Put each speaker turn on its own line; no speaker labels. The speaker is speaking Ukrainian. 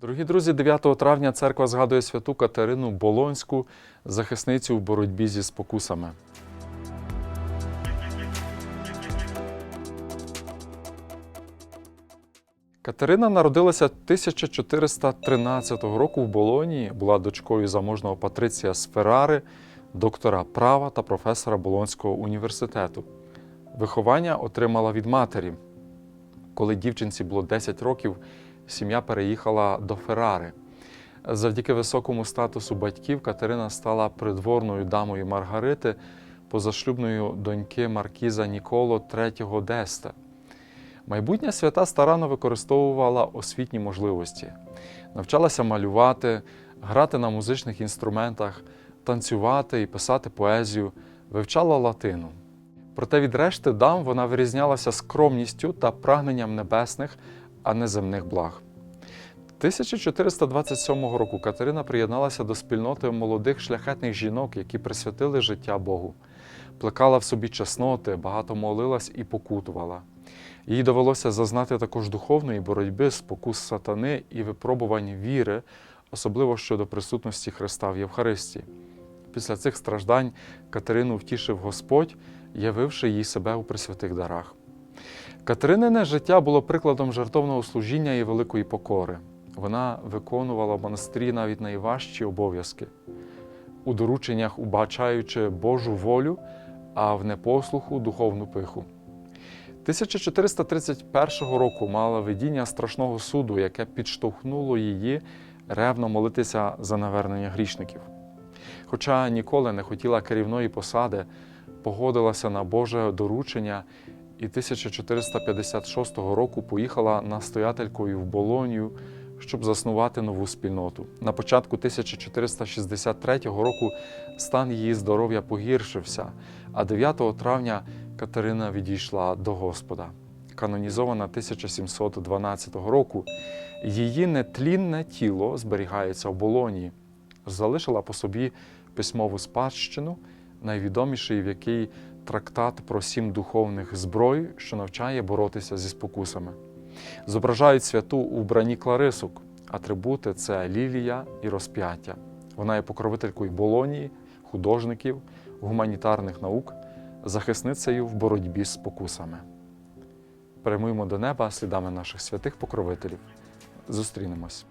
Дорогі друзі, 9 травня церква згадує святу Катерину Болонську, захисницю в боротьбі зі спокусами. Катерина народилася 1413 року в Болонії, була дочкою заможного патриція з Феррари, доктора права та професора Болонського університету. Виховання отримала від матері. Коли дівчинці було 10 років, сім'я переїхала до Феррари. Завдяки високому статусу батьків Катерина стала придворною дамою Маргарити, позашлюбною доньки маркіза Ніколо III Десте. Майбутня свята старанно використовувала освітні можливості, навчалася малювати, грати на музичних інструментах, танцювати і писати поезію, вивчала латину. Проте від решти дам вона вирізнялася скромністю та прагненням небесних, а не земних благ. 1427 року Катерина приєдналася до спільноти молодих шляхетних жінок, які присвятили життя Богу. Плекала в собі чесноти, багато молилась і покутувала. Їй довелося зазнати також духовної боротьби, спокус сатани і випробувань віри, особливо щодо присутності Христа в Євхаристії. Після цих страждань Катерину втішив Господь, явивши їй себе у присвятих дарах. Катеринине життя було прикладом жертовного служіння і великої покори. Вона виконувала в монастирі навіть найважчі обов'язки, у дорученнях убачаючи Божу волю, а в непослуху духовну пиху. 1431 року мала видіння страшного суду, яке підштовхнуло її ревно молитися за навернення грішників. Хоча ніколи не хотіла керівної посади, погодилася на Боже доручення і 1456 року поїхала настоятелькою в Болонію, щоб заснувати нову спільноту. На початку 1463 року стан її здоров'я погіршився, а 9 травня Катерина відійшла до Господа. Канонізована 1712 року, її нетлінне тіло зберігається в Болонії, залишила по собі письмову спадщину, найвідоміший в якій трактат про сім духовних зброй, що навчає боротися зі спокусами. Зображають святу у вбранні кларисок. Атрибути це лілія і розп'яття. Вона є покровителькою Болонії, художників, гуманітарних наук, захисницею в боротьбі з спокусами. Прямуємо до неба слідами наших святих покровителів. Зустрінемось.